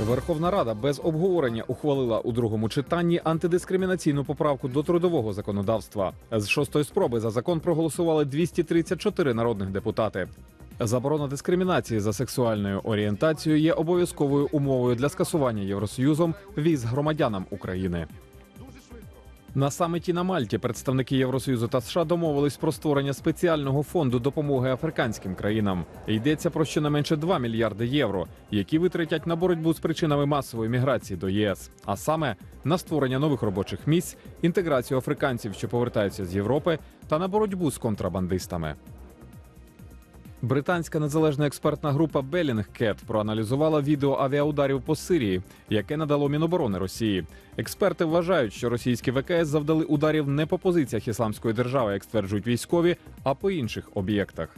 Верховна Рада без обговорення ухвалила у другому читанні антидискримінаційну поправку до трудового законодавства. З шостої спроби за закон проголосували 234 народних депутати. Заборона дискримінації за сексуальною орієнтацією є обов'язковою умовою для скасування Євросоюзом віз громадянам України. На саміті на Мальті представники Євросоюзу та США домовились про створення спеціального фонду допомоги африканським країнам. Йдеться про щонайменше 2 мільярди євро, які витратять на боротьбу з причинами масової міграції до ЄС, а саме на створення нових робочих місць, інтеграцію африканців, що повертаються з Європи, та на боротьбу з контрабандистами. Британська незалежна експертна група Bellingcat проаналізувала відео авіаударів по Сирії, яке надало Міноборони Росії. Експерти вважають, що російські ВКС завдали ударів не по позиціях ісламської держави, як стверджують військові, а по інших об'єктах.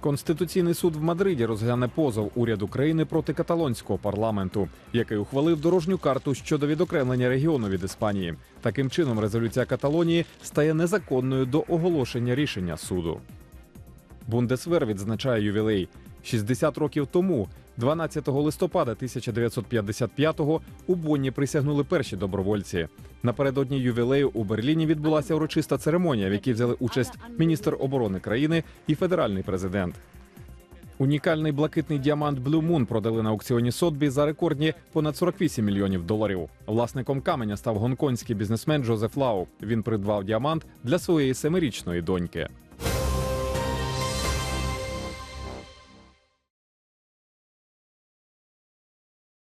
Конституційний суд в Мадриді розгляне позов уряду країни проти каталонського парламенту, який ухвалив дорожню карту щодо відокремлення регіону від Іспанії. Таким чином, резолюція Каталонії стає незаконною до оголошення рішення суду. Бундесвер відзначає ювілей. 60 років тому, 12 листопада 1955-го, у Бонні присягнули перші добровольці. Напередодні ювілею у Берліні відбулася урочиста церемонія, в якій взяли участь міністр оборони країни і федеральний президент. Унікальний блакитний діамант Blue Moon продали на аукціоні Сотбі за рекордні понад 48 мільйонів доларів. Власником каменя став гонконгський бізнесмен Джозеф Лау. Він придбав діамант для своєї семирічної доньки.